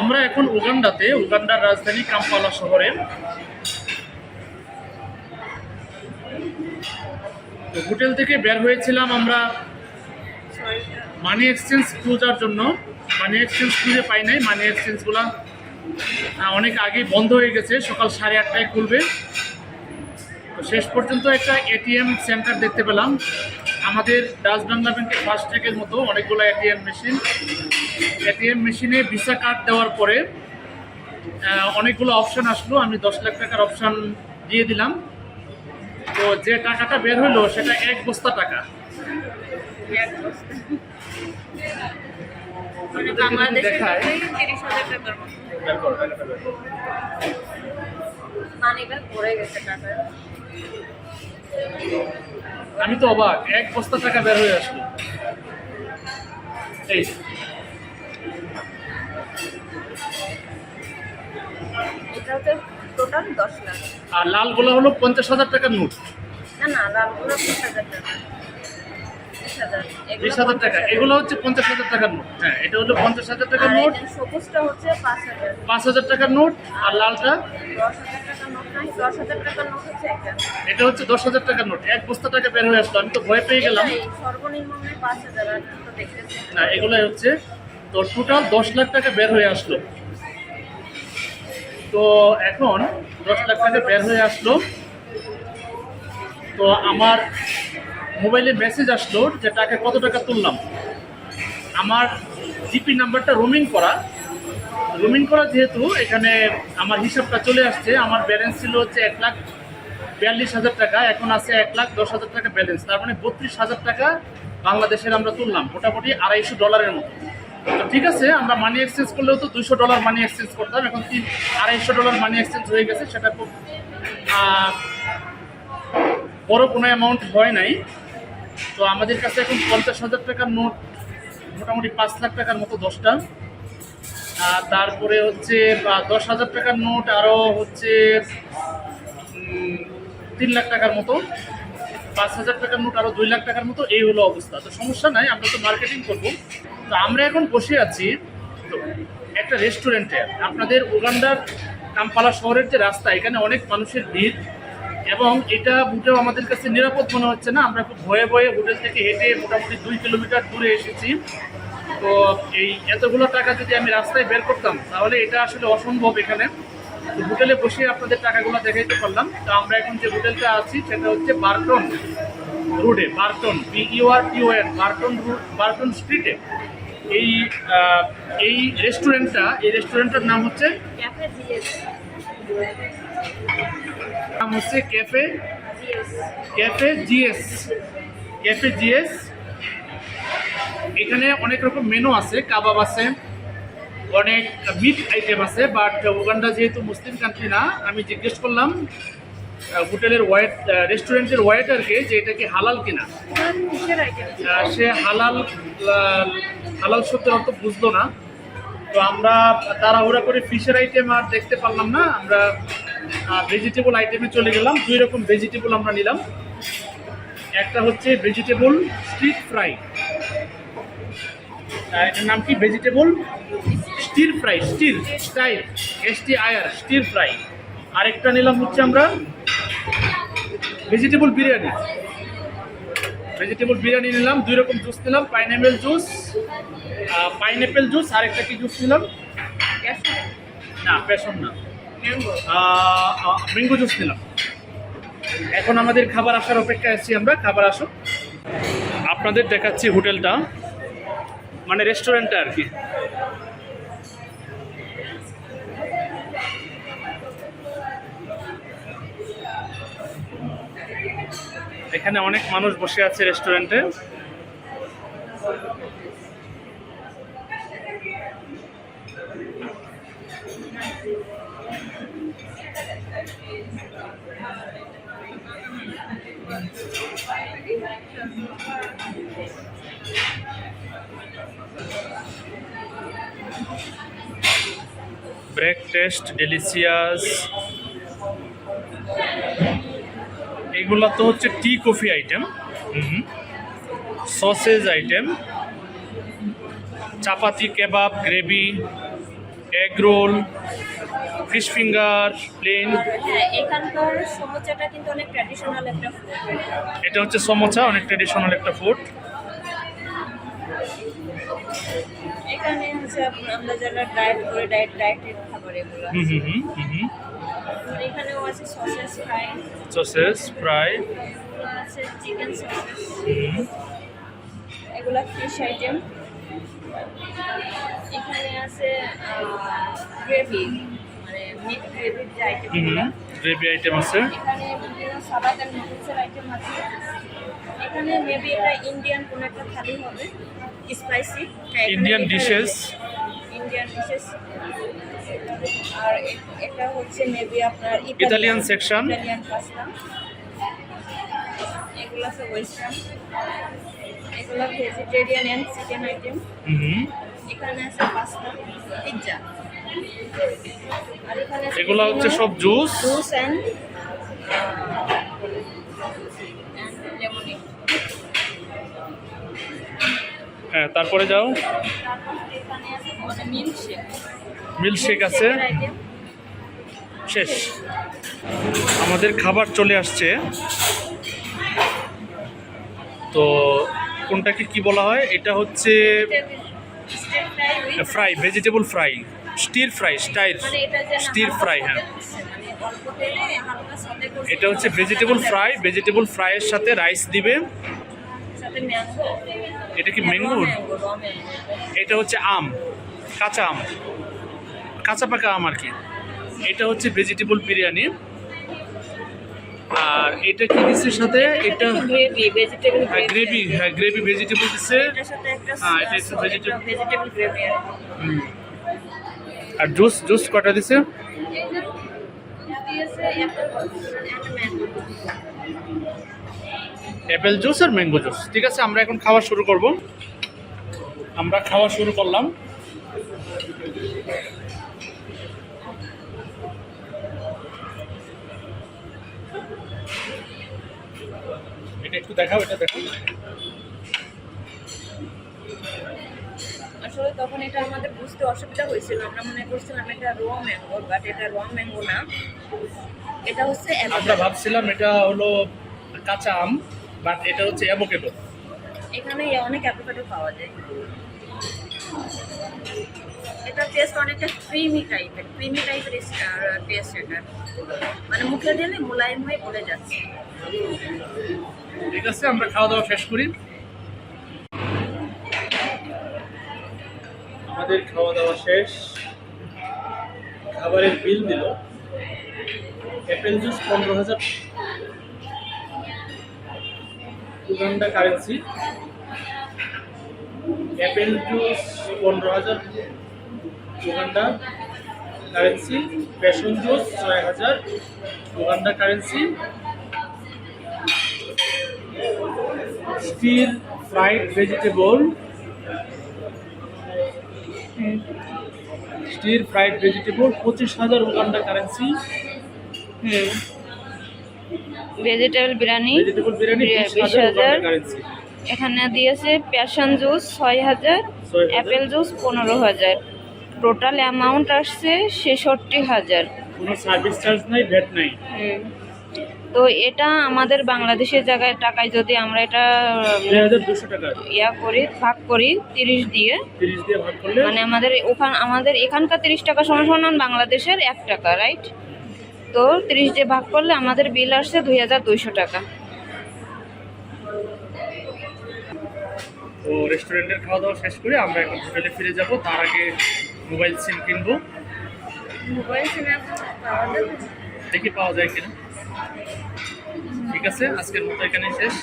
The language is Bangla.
আমরা এখন উগান্ডাতে, উগান্ডার রাজধানী কাম্পালা শহরে। হোটেল থেকে বের হয়েছিলাম আমরা মানি এক্সচেঞ্জ খোঁজার জন্য। মানি এক্সচেঞ্জ খুঁজে পাই নাই। মানি এক্সচেঞ্জগুলো অনেক আগে বন্ধ হয়ে গেছে। সকাল সাড়ে আটটায় খুলবে। তো শেষ পর্যন্ত একটা এটিএম সেন্টার দেখতে পেলাম। আমাদের ডাচ বাংলা ব্যাংকের ফার্স্ট ট্র্যাকের মতো অনেকগুলো এটিএম মেশিন। এটিএম মেশিনে ভিসা কার্ড দেওয়ার পরে অনেকগুলো অপশান আসলো। আমি দশ লাখ টাকার অপশান দিয়ে দিলাম। তো যে টাকাটা বের হইল সেটা এক বস্তা টাকা। মানে দেখায়, টাকা। আমি তো অবাক এক বস্তা টাকা বের হয়ে আসলো। এই এটা হচ্ছে টোটাল দশ লাখ। আর লালগুলো হলো পঞ্চাশ হাজার টাকার নোট। না না লাভগুলো বিশ হাজার টাকা। বিশ হাজার। টাকা। এগুলো হচ্ছে পঞ্চাশ হাজার টাকার নোট। হ্যাঁ এটা হলো পঞ্চাশ হাজার টাকার আর নোট। সবুজটা হচ্ছে পাঁচ হাজার। পাঁচ হাজার টাকার নোট। আর লালটা? এটা হচ্ছে দশ হাজার টাকার নোট। এক বস্তা টাকা বের হয়ে আসলো। আমি তো ভয় পেয়ে গেলাম। না এগুলাই হচ্ছে তো টোটাল দশ লাখ টাকা বের হয়ে আসলো। তো এখন দশ লাখ টাকা বের হয়ে আসলো। তো আমার মোবাইলে মেসেজ আসলো যে টাকা কত টাকা তুললাম। আমার জিপি নাম্বারটা রোমিং করা। রোমিং করা যেহেতু এখানে আমার হিসাবটা চলে আসছে। আমার ব্যালেন্স ছিল হচ্ছে এক লাখ বিয়াল্লিশ হাজার টাকা। এখন আছে এক লাখ দশ হাজার টাকা ব্যালেন্স তার মানে বত্রিশ হাজার টাকা বাংলাদেশের আমরা তুললাম। মোটামুটি আড়াইশো ডলারের মতো। ঠিক আছে, আমরা মানি এক্সচেঞ্জ করলেও তো দুইশো ডলার মানি এক্সচেঞ্জ করতাম, এখন তিন, আড়াইশো ডলার মানি এক্সচেঞ্জ হয়ে গেছে, সেটা খুব বড় কোনো অ্যামাউন্ট হয় নাই। তো আমাদের কাছে এখন পঞ্চাশ হাজার টাকার নোট, মোটামুটি পাঁচ লাখ টাকার মতো দশটা। আর তারপরে হচ্ছে দশ হাজার টাকার নোট আরও হচ্ছে তিন লাখ টাকার মতো। পাঁচ হাজার টাকার নোট আরও দুই লাখ টাকার মতো এই হলো অবস্থা। তো সমস্যা নাই, আমরা তো মার্কেটিং করব। তো আমরা এখন বসে আছি তো একটা রেস্টুরেন্টে আপনাদের উগান্ডার কাম্পালা শহরের যে রাস্তা, এখানে অনেক মানুষের ভিড় এবং এটা মোটেও আমাদের কাছে নিরাপদ মনে হচ্ছে না। আমরা খুব ভয়ে ভয়ে হোটেল থেকে হেঁটে মোটামুটি দুই কিলোমিটার দূরে এসেছি। তো এই এতগুলো টাকা যদি আমি রাস্তায় বের করতাম, তাহলে এটা আসলে অসম্ভব এখানে। হোটেলে বসে আপনাদের টাকাগুলো দেখাইতে পারলাম। তো আমরা এখন যে হোটেলটা আছি সেটা হচ্ছে বার্টন রোডে Burton BUR TON Burton road Burton স্ট্রিটে। এই এই রেস্টুরেন্টটা এই রেস্টুরেন্টের নাম হচ্ছে নাম হচ্ছে cafe cafe GS. Cafe GS. এখানে অনেক রকম মেনু আছে কাবাব আছে অনেক মিট আইটেম আছে বাট উগান্ডা যেহেতু মুসলিম কান্ট্রি না, আমি জিজ্ঞেস করলাম হোটেলের ওয়েট রেস্টুরেন্টের ওয়েটারকে যে এটা কি হালাল কিনা। সে হালাল হালাল শব্দের অর্থ বুঝলো না। তো আমরা তাড়াহুড়া করে ফিশের আইটেম আর দেখতে পারলাম না, আমরা ভেজিটেবল আইটেমে চলে গেলাম, দুই রকম ভেজিটেবল আমরা নিলাম। একটা হচ্ছে ভেজিটেবল স্ট্রিট ফ্রাই এটার নাম কি? Vegetable stir fry stir style S T আয়ার স্টির ফ্রাই আরেকটা নিলাম হচ্ছে আমরা ভেজিটেবল বিরিয়ানি। ভেজিটেবল বিরিয়ানি নিলাম দুই রকম জুস নিলাম পাইনাপেল জুস পাইনাপেল জুস আর একটা কি জুস নিলাম? না পেশন না। ম্যাঙ্গো জুস নিলাম। এখন আমাদের খাবার আসার অপেক্ষায় আছি আমরা খাবার আসো আপনাদের দেখাচ্ছি হোটেলটা মানে রেস্টুরেন্টটা আর কি। এখানে অনেক মানুষ বসে আছে রেস্টুরেন্টে। টেস্ট ডেলিসিয়াস এগুলো তো হচ্ছে tea coffee item sausage item chapati kebab gravy egg roll fish finger plain এখানকার সমুচাটা কিন্তু অনেক ট্র্যাডিশনাল একটা ফুড এটা হচ্ছে সমোচা অনেক ট্রেডিশনাল একটা ফুড এখানে হচ্ছে আমরা যারা ডায়েট করে ডায়েট ডায়েটের খাবার এগুলো হুম হুম হুম এখানেও আছে সসেস ফ্রাই। Sausage fry. আছে চিকেন সসেস। হুম। এগুলো ফিশ আইটেম। এখানে আছে গ্রেভি। মানে মিট গ্রেভির যে গ্রেভি আইটেম আছে। এখানে বিভিন্ন নুডলসের আইটেম আছে। এখানে মেবি এটা ইন্ডিয়ান কোনো একটা থালি হবে। Spicy Indian dishes Indian dishes আর এটা হচ্ছে মেবি আপনার Italian section. ইটালিয়ান পাস্তা এগুলো সব ওয়েস্টার্ন এগুলো ভেজিটেরিয়ান অ্যান্ড চিকেন আইটেম হুম। এখানে আছে পাস্তা পিৎজা এগুলো হচ্ছে সব জুস জুস অ্যান্ড হ্যাঁ তারপরে যাও। মিল্কশেক আছে। শেষ। আমাদের খাবার চলে আসছে। তো কোনটাকে কি বলা হয়? এটা হচ্ছে fry vegetable fry stir fry style মানে স্টির ফ্রাই হ্যাঁ। মানে এটা হচ্ছে ভেজিটেবল ফ্রাই ভেজিটেবল ফ্রাইয়ের সাথে রাইস দিবে। এটা কি ম্যাঙ্গো এটা হচ্ছে আম কাঁচা আম। কাঁচা পাকা আম আর কি। এটা হচ্ছে ভেজিটেবল বিরিয়ানি। আর এটা কি দিচ্ছে সাথে? এটা গ্রেভি ভেজিটেবল গ্রেভি হ্যাঁ গ্রেভি ভেজিটেবল দিচ্ছে। হ্যাঁ, এটা একটু vegetable- ভেজিটেবল গ্রেভি আর জুস জুস কটা দিছে অ্যাপেল জুস আর ম্যাঙ্গো জুস ঠিক আছে আমরা এখন খাওয়া শুরু করব। আমরা খাওয়া শুরু করলাম। এটা একটু দেখাও এটা দেখাও। আসলে তখন এটা আমাদের বুঝতে অসুবিধা হয়েছিল। আমরা মনে করছিলাম এটা র ম্যাঙ্গো বাট এটা র ম্যাঙ্গো না। এটা হচ্ছে আমরা ভাবছিলাম এটা হলো কাঁচা আম বাট এটা হচ্ছে অ্যাভোকেডো এখানে অনেক অ্যাভোকাডো পাওয়া যায়। এটা টেস্ট অনেকটা ক্রিমি টাইপের ক্রিমি টাইপের টেস্ট এটা। মানে মুখে দিলে মোলায়েম হয়ে পড়ে যাচ্ছে। ঠিক আছে, আমরা খাওয়া দাওয়া শেষ করি। আমাদের খাওয়া দাওয়া শেষ। খাবারের বিল দিল। অ্যাপেল জুস পনেরো হাজার। উগান্ডা কারেন্সি অ্যাপেল জুস পনেরো হাজার। উগান্ডা কারেন্সি প্যাশন জুস ছয় হাজার। Uganda currency stir fried vegetable. Stir fried vegetable পঁচিশ হাজার উগান্ডা কারেন্সি। হুম ভেজিটেবল বিরিয়ানি ভেজিটেবল বিরিয়ানি বিশ হাজার। এখানে দিয়েছে প্যাশন জুস ছয় হাজার। অ্যাপেল জুস পনেরো হাজার। টোটাল অ্যামাউন্ট আসছে ছেষট্টি হাজার। কোনো সার্ভিস চার্জ নাই ভ্যাট নাই। তো এটা আমাদের বাংলাদেশের জায়গায় টাকায় যদি আমরা এটা ইয়া করি ভাগ করি তিরিশ দিয়ে। তিরিশ দিয়ে ভাগ করলে? মানে আমাদের ওখান আমাদের এখানকার তিরিশ টাকা সমান সমান বাংলাদেশের এক টাকা রাইট তো তিরিশ দিয়ে ভাগ করলে আমাদের বিল আসছে দুই হাজার দুইশো টাকা। তো রেস্টুরেন্টের খাওয়া দাওয়া শেষ করে আমরা এখন হোটেলে ফিরে যাব। তার আগে মোবাইল সিম কিনবো। মোবাইল সিমে দেখি পাওয়া যায় কিনা। ঠিক আছে? আজকের মতো এখানে শেষ।